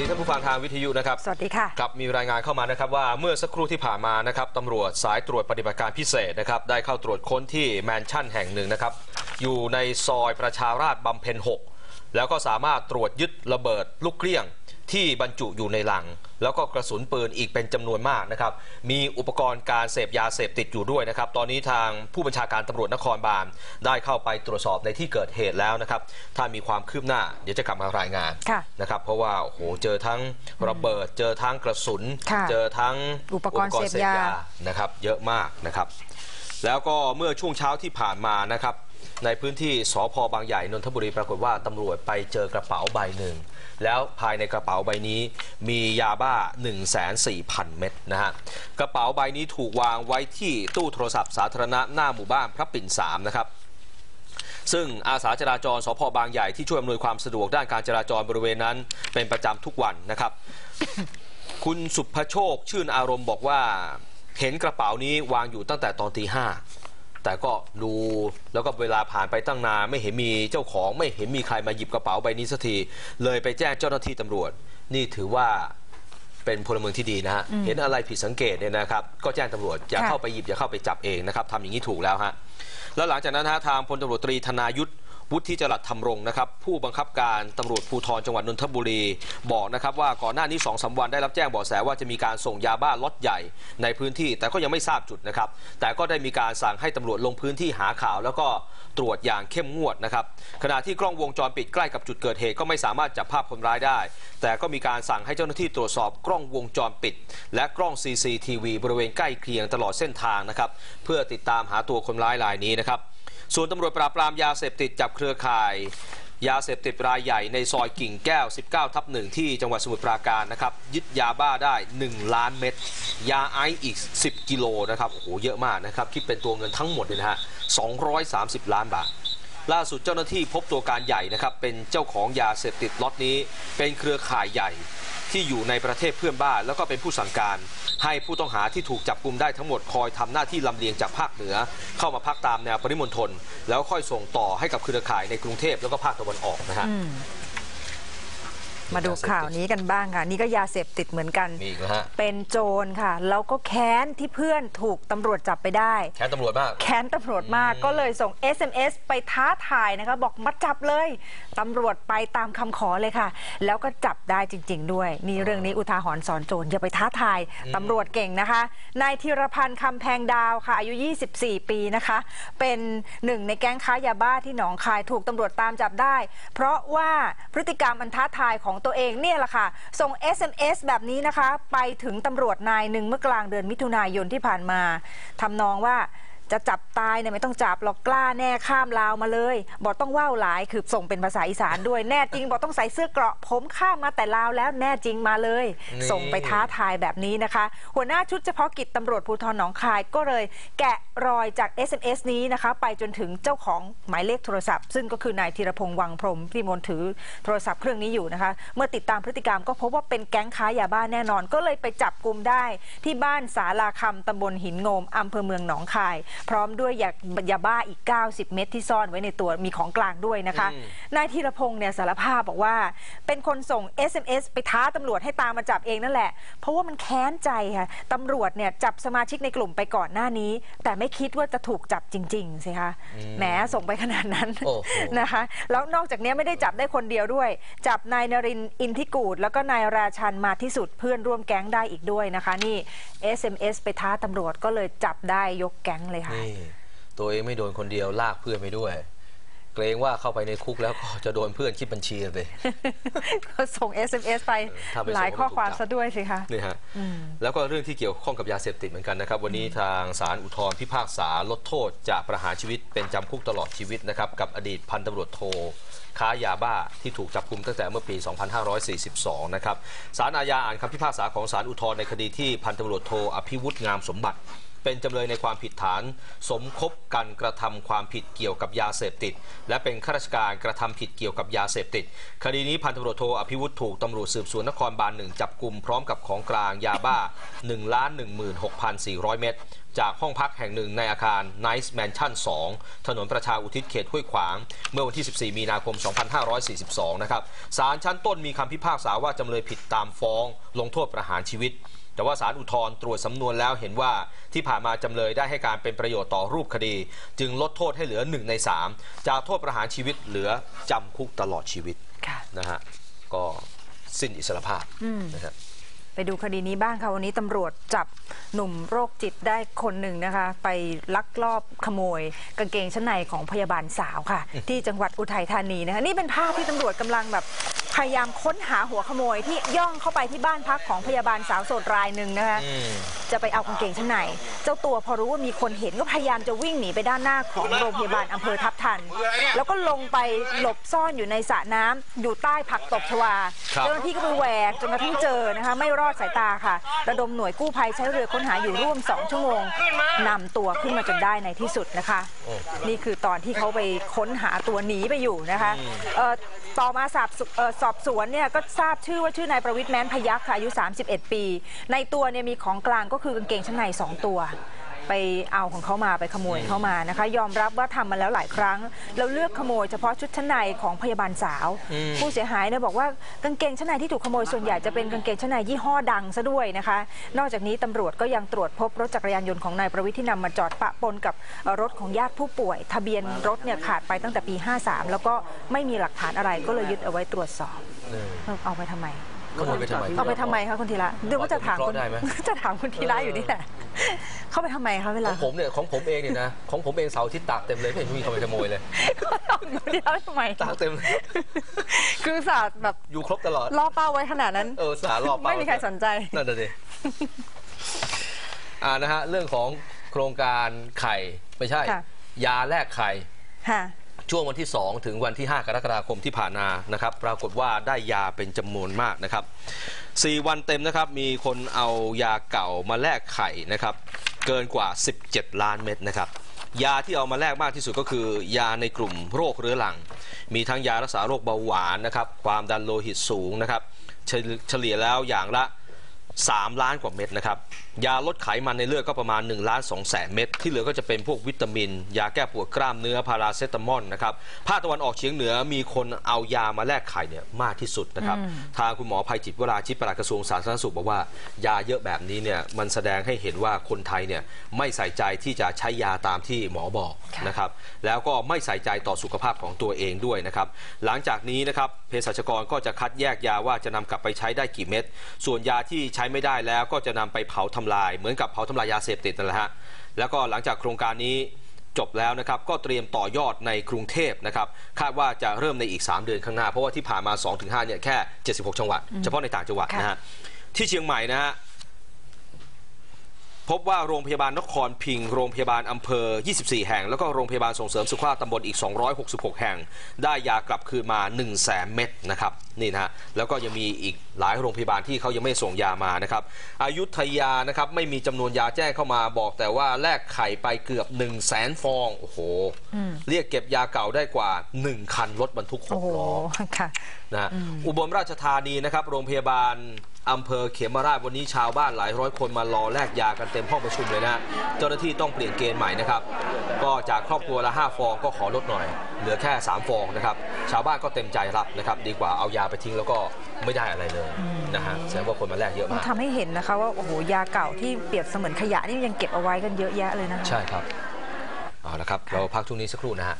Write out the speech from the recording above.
ดีท่านผู้ฟังทางวิทยุนะครับ สวัสดีค่ะครับมีรายงานเข้ามานะครับว่าเมื่อสักครู่ที่ผ่านมานะครับตำรวจสายตรวจปฏิบัติการพิเศษนะครับได้เข้าตรวจค้นที่แมนชั่นแห่งหนึ่งนะครับ อยู่ในซอยประชาราษฎร์บำเพ็ญ 6 แล้วก็สามารถตรวจยึดระเบิดลูกเกลี้ยง ที่บรรจุอยู่ในลัง แล้วก็กระสุนปืนอีกเป็นจำนวนมากนะครับ มีอุปกรณ์การเสพยาเสพติดอยู่ด้วยนะครับ ตอนนี้ทางผู้บัญชาการตำรวจนครบาลได้เข้าไปตรวจสอบในที่เกิดเหตุแล้วนะครับ ถ้ามีความคืบหน้าเดี๋ยวจะกลับมารายงานค่ะนะครับ เพราะว่าโอ้โหเจอทั้งระเบิด เจอทั้งกระสุนค่ะเจอทั้งอุปกรณ์เสพยานะครับ เยอะมากนะครับ แล้วก็เมื่อช่วงเช้าที่ผ่านมานะครับในพื้นที่สพบางใหญ่นนทบุรีปรากฏว่าตำรวจไปเจอกระเป๋าใบหนึ่ง แล้วภายในกระเป๋าใบนี้มียาบ้า 1 4 0 0 0 เม็ดนะฮะ กระเป๋าใบนี้ถูกวางไว้ที่ตู้โทรศัพท์สาธารณะหน้าหมู่บ้านพระปิ่นสามนะครับซึ่งอาสาจราจรสพบางใหญ่ที่ช่วยอำนวยความสะดวกด้านการจราจรบริเวณนั้น เป็นประจำทุกวันนะครับ คุณสุภโชคชื่นอารมณ์บอกว่า เห็นกระเป๋านี้วางอยู่ตั้งแต่ตอนตีห้า แต่ก็ดูแล้วก็เวลาผ่านไปตั้งนานไม่เห็นมีเจ้าของ ไม่เห็นมีใครมาหยิบกระเป๋าใบนี้สักที เลยไปแจ้งเจ้าหน้าที่ตำรวจ นี่ถือว่าเป็นพลเมืองที่ดีนะฮะเห็นอะไรผิดสังเกตเนี่ยนะครับ ก็แจ้งตำรวจอย่าเข้าไปหยิบอย่าเข้าไปจับเองนะครับทำอย่างนี้ถูกแล้วฮะแล้วหลังจากนั้นนะฮะทางพลตำรวจตรีธนายุทธ วุฒิจรัสธรรมรงค์นะครับผู้บังคับการตำรวจภูธรจังหวัดนนทบุรี บอกนะครับว่าก่อนหน้านี้2อสวันได้รับแจ้งเบาะแสว่าจะมีการส่งยาบ้าล็อตใหญ่ในพื้นที่ แต่ก็ยังไม่ทราบจุดนะครับ แต่ก็ได้มีการสั่งให้ตำรวจลงพื้นที่หาข่าว แล้วก็ตรวจอย่างเข้มงวดนะครับขณะที่กล้องวงจรปิดใกล้กับจุดเกิดเหตุก็ไม่สามารถจับภาพคนร้ายได้ แต่ก็มีการสั่งให้เจ้าหน้าที่ตรวจสอบกล้องวงจรปิด และกล้อง CCTV บริเวณใกล้เคียงตลอดเส้นทางนะครับเพื่อติดตามหาตัวคนร้ายรายนี้นะครับ ส่วนตำรวจปราบปรามยาเสพติดจับเครือข่าย ยาเสพติดรายใหญ่ในซอยกิ่งแก้ว 19 ทับหนึ่งที่จังหวัดสมุทรปราการนะครับ ยึดยาบ้าได้ 1 ล้านเม็ด ยาไอซ์อีก 10 กิโลนะครับ โอ้โห เยอะมากนะครับ คิดเป็นตัวเงินทั้งหมดเลยนะฮะ 230 ล้านบาท ล่าสุดเจ้าหน้าที่พบตัวการใหญ่นะครับ เป็นเจ้าของยาเสพติดล็อตนี้ เป็นเครือข่ายใหญ่ที่อยู่ในประเทศเพื่อนบ้าน แล้วก็เป็นผู้สั่งการ ให้ผู้ต้องหาที่ถูกจับกลุมได้ทั้งหมดคอยทำหน้าที่ลำเลียงจากภาคเหนือ เข้ามาพักตามแนวปริมณฑลแล้วค่อยส่งต่อให้กับเครือข่ายในกรุงเทพแล้วก็ภาคตะวันออกนะฮะ มมาดูข่าวนี้กันบ้างค่ะ นี่ก็ยาเสพติดเหมือนกัน มีอีกนะฮะ เป็นโจรค่ะ แล้วก็แค้นที่เพื่อนถูกตำรวจจับไปได้ แค้นตำรวจมาก แค้นตำรวจมากก็เลยส่ง SMS ไปท้าทายนะคะบอกมาจับเลยตำรวจไปตามคำขอเลยค่ะ แล้วก็จับได้จริง ๆ ด้วย นี่เรื่องนี้อุทาหรณ์สอนโจรอย่าไปท้าทายตำรวจเก่งนะคะนายธีรพันธ์คำแพงดาวค่ะอายุ 24 ปีนะคะ เป็นหนึ่งในแก๊งค้ายาบ้าที่หนองคายถูกตำรวจตามจับได้ เพราะว่าพฤติกรรมอันท้าทายของตัวเองเนี่ยแหละค่ะ ส่ง SMS แบบนี้นะคะ ไปถึงตำรวจนายหนึ่งเมื่อกลางเดือนมิถุนายนที่ผ่านมาทำนองว่า จะจับตายเนี่ยไม่ต้องจับหรอกกล้าแน่ข้ามลาวมาเลย บอกต้องว่าวหลายคือส่งเป็นภาษาอีสานด้วยแน่จริง บอกต้องใส่เสื้อเกราะ ผมข้ามมาแต่ลาวแล้วแน่จริงมาเลยนี่ส่งไปท้าทายแบบนี้นะคะ หัวหน้าชุดเฉพาะกิจตำรวจภูธรหนองคายก็เลย แกะรอยจาก SMS นี้นะคะ ไปจนถึงเจ้าของหมายเลขโทรศัพท์ ซึ่งก็คือนายธีรพงษ์วังพรหมพี่มนต์ถือโทรศัพท์เครื่องนี้อยู่นะคะ เมื่อติดตามพฤติกรรมก็พบว่าเป็นแก๊งค้ายาบ้าแน่นอน ก็เลยไปจับกลุ่มได้ ที่บ้านสาลาคำตำบลหินโงมอำเภอเมืองหนองคายพร้อมด้วยยายาบ้าอีก 90 เม็ดที่ซ่อนไว้ในตัวมีของกลางด้วยนะคะอืมนายธีรพงษ์เนี่ยสารภาพบอกว่า เป็นคนส่ง SMS ไปท้าตำรวจให้ตามมาจับเองนั่นแหละ เพราะว่ามันแค้นใจค่ะตำรวจเนี่ยจับสมาชิกในกลุ่มไปก่อนหน้านี้ แต่ไม่คิดว่าจะถูกจับจริงๆสิคะแหมส่งไปขนาดนั้นโอ้โหนะคะ แล้วนอกจากนี้ไม่ได้จับได้คนเดียวด้วย จับนายนรินทร์อินทิกูดแล้วก็นายราชันมาที่สุดเพื่อนร่วมแก๊งได้อีกด้วยนะคะ นี่ SMS ไปท้าตำรวจก็เลยจับได้ยกแก๊งเลยค่ะนี่ ตัวเองไม่โดนคนเดียวลากเพื่อนไปด้วย เกรงว่าเข้าไปในคุกแล้วก็จะโดนเพื่อนคิดบัญชีเลย ก็ส่ง SMS ไปเออถ้าไม่ส่งหลายข้อความก็ไม่ถูกจับ ซะด้วยสิคะ นี่ฮะแล้วก็เรื่องที่เกี่ยวข้องกับยาเสพติดเหมือนกันนะครับ วันนี้ทางศาลอุทธรณ์พิพากษาลดโทษจากประหารชีวิตเป็นจำคุกตลอดชีวิตนะครับ กับอดีตพันตำรวจโท ค้ายาบ้าที่ถูกจับกุมตั้งแต่เมื่อปี 2542 นะครับศาลอาญาอ่านคำพิพากษาของศาลอุทธรณ์ในคดีที่พันตำรวจโทอภิวุฒิงามสมบัติ เป็นจำเลยในความผิดฐาน สมคบกันกระทำความผิดเกี่ยวกับยาเสพติด และเป็นข้าราชการกระทำผิดเกี่ยวกับยาเสพติด คดีนี้พันตำรวจโทอภิวุฒิถูกตำรวจสืบสวนนครบาลหนึ่งจับกลุ่มพร้อมกับของกลางยาบ้า1ล้าน16,400 เม็ดจากห้องพักแห่งหนึ่งในอาคาร Nice Mansion 2 ถนนประชาอุทิศเขตห้วยขวาง เมื่อวันที่ 14 มีนาคม 2542 นะครับศาลชั้นต้นมีคำพิพากษาว่าจำเลยผิดตามฟ้อง ลงโทษประหารชีวิต แต่ว่าศาลอุทธรณ์ตรวจสำนวนแล้วเห็นว่าที่ผ่านมาจำเลยได้ให้การเป็นประโยชน์ต่อรูปคดี จึงลดโทษให้เหลือ 1 ใน 3 จากโทษประหารชีวิตเหลือจำคุกตลอดชีวิตค่ะนะฮะก็สิ้นอิสรภาพอืมนะฮะไปดูคดีนี้บ้างค่ะ วันนี้ตำรวจจับหนุ่มโรคจิตได้คนหนึ่งนะคะ ไปลักลอบขโมยกางเกงชั้นในของพยาบาลสาวค่ะ ที่จังหวัดอุทัยธานีนะคะ นี่เป็นภาพที่ตำรวจกำลังแบบพยายามค้นหาหัวขโมยที่ย่องเข้าไปที่บ้านพักของพยาบาลสาวโสดรายหนึ่งนะคะอืมจะไปเอากางเกงชั้นในเจ้าตัวพอรู้ว่ามีคนเห็นก็พยายามจะวิ่งหนีไปด้านหน้าของโรงพยาบาลอำเภอทับทัน แล้วก็ลงไปหลบซ่อนอยู่ในสระน้ำอยู่ใต้ผักตบชวาครับเจ้าหน้าที่ก็ไปแหวกจนกระทั่งเจอนะคะไม่รอดสายตาค่ะ ระดมหน่วยกู้ภัยใช้เรือค้นหาอยู่ร่วม 2 ชั่วโมงนำตัวขึ้นมาจนได้ในที่สุดนะคะโอ้นี่คือตอนที่เขาไปค้นหาตัวหนีไปอยู่นะคะเอ่อต่อมาสอบสอบสวนเนี่ยก็ทราบชื่อว่าชื่อนายประวิทย์แม้นพยักค่ะอายุ 31 ปี ในตัวเนี่ยมีของกลางก็คือกางเกงชั้นใน 2 ตัว ไปเอาของเขามาไปขโมยเข้ามานะคะ ยอมรับว่าทำมาแล้วหลายครั้งแล้วเลือกขโมยเฉพาะชุดชั้นในของพยาบาลสาว ผู้เสียหายเนี่ยบอกว่ากางเกงชั้นในที่ถูกขโมยส่วนใหญ่จะเป็นกางเกงชั้นในยี่ห้อดังซะด้วยนะคะ นอกจากนี้ตำรวจก็ยังตรวจพบรถจักรยานยนต์ของนายประวิทย์ที่นำมาจอดปะปนกับเอ่อรถของญาติผู้ป่วย ทะเบียนรถเนี่ยขาดไปตั้งแต่ปี 53 แล้วก็ไม่มีหลักฐานอะไรก็เลยยึดเอาไว้ตรวจสอบเออเออเอาไปทำไมขโมยไปทำไมเอาไปทำไมคะคุณธีระเดี๋ยวว่าจะถามคุณพอจะวิเคราะห์ได้ไหมจะถามคุณธีระอยู่นี่แหละ เข้าไปทำไมคะเวขลาองผมเนี่ยของผมเองเนี่ยนะ ของผมเองเสาร์อาทิตย์ตากเต็มเลยไม่เห็นมีใครไปขโมยเลยคุณธีระทำไมตากเต็มเลยคือศาสตร์แบบอยู่ครบตลอด ล่อเป้าไว้ขนาดนั้น เออสารรอบเป้าไม่มีใครสนใจ นั่นน่ะสิอ่านะฮะ เรื่องของโครงการไข่ ไม่ใช่ ค่ะ ยาแลกไข่ ค่ะ ช่วงวันที่ 2 ถึงวันที่ 5 กรกฎาคมที่ผ่านมานะครับ ปรากฏว่าได้ยาเป็นจำนวนมากนะครับ 4 วันเต็มนะครับ มีคนเอายาเก่ามาแลกไข่นะครับ เกินกว่า 17 ล้านเม็ดนะครับ ยาที่เอามาแลกมากที่สุดก็คือ ยาในกลุ่มโรคเรื้อรัง มีทั้งยารักษาโรคเบาหวานนะครับ ความดันโลหิตสูงนะครับ เฉลี่ยแล้วอย่างละ 3 ล้านกว่าเม็ดนะครับ ยาลดไขมันในเลือดก็ประมาณ1ล้าน2แสนเม็ดที่เหลือก็จะเป็นพวกวิตามิน ยาแก้ปวดกล้ามเนื้อพาราเซตามอลนะครับภาคตะวันออกเฉียงเหนือมีคนเอายามาแลกไข่เนี่ยมากที่สุดนะครับทางคุณหมอภัยจิตวราชิตปลัดกระทรวงสาธารณสุขบอกว่ายาเยอะแบบนี้เนี่ยมันแสดงให้เห็นว่าคนไทยเนี่ยไม่ใส่ใจที่จะใช้ยาตามที่หมอบอกค่ะนะครับแล้วก็ไม่ใส่ใจต่อสุขภาพของตัวเองด้วยนะครับหลังจากนี้นะครับเภสัชกรก็จะคัดแยกยาว่าจะนำกลับไปใช้ได้กี่เม็ดส่วนยาที่ใช้ไม่ได้แล้วก็จะนำไปเผาทำลาย เหมือนกับเผาทำลายยาเสพติดนั่นแหละฮะแล้วก็หลังจากโครงการนี้จบแล้วนะครับก็เตรียมต่อยอดในกรุงเทพนะครับคาดว่าจะเริ่มในอีก 3 เดือนข้างหน้า เพราะว่าที่ผ่านมา 2-5เนี่ยแค่ 76 จังหวัด เฉพาะในต่างจังหวัดนะฮะที่เชียงใหม่นะฮะ พบว่าโรงพยาบาลนครพิงค์โรงพยาบาลอำเภอ 24 แห่ง แล้วก็โรงพยาบาลส่งเสริมสุขภาพตำบลอีก 266 แห่ง ได้ยากลับคืนมา 1 0 0 0 0แสนเม็ดนะครับนี่นะฮะแล้วก็ยังมีอีกหลายโรงพยาบาลที่เขายังไม่ส่งยามานะครับอายุทยานะครับไม่มีจำนวนยาแจ้งเข้ามาบอกแต่ว่าแลกไข่ไปเกือบ 1 0 0 0 0แสนฟองโอ้โหเรียกเก็บยาเก่าได้กว่า 1 คันรถบรรทุกหโอ้กโหล้อค่ะนะฮะอุบลราชธานีนะครับโรงพยาบาลอำเภอเขมราชวันนี้ชาวบ้านหลายร้อยคนมารอแลกยากันเต็มห้องประชุมเลยนะเจ้าหน้าที่ต้องเปลี่ยนเกณฑ์ใหม่นะครับ ก็จากครอบครัวละ 5 ฟองก็ขอลดหน่อย เหลือแค่ 3 ฟองนะครับ ชาวบ้านก็เต็มใจรับนะครับ ดีกว่าเอายาไปทิ้งแล้วก็ไม่ได้อะไรเลยนะฮะแสดงว่าคนมาแลกเยอะมันมากทำให้เห็นนะคะว่าโอ้โหยาเก่าที่เปรียบเสมือนขยะนี่ยังเก็บเอาไว้กันเยอะแยะเลยนะคะใช่ครับเอาละครับเราพักช่วงนี้สักครู่นะฮะ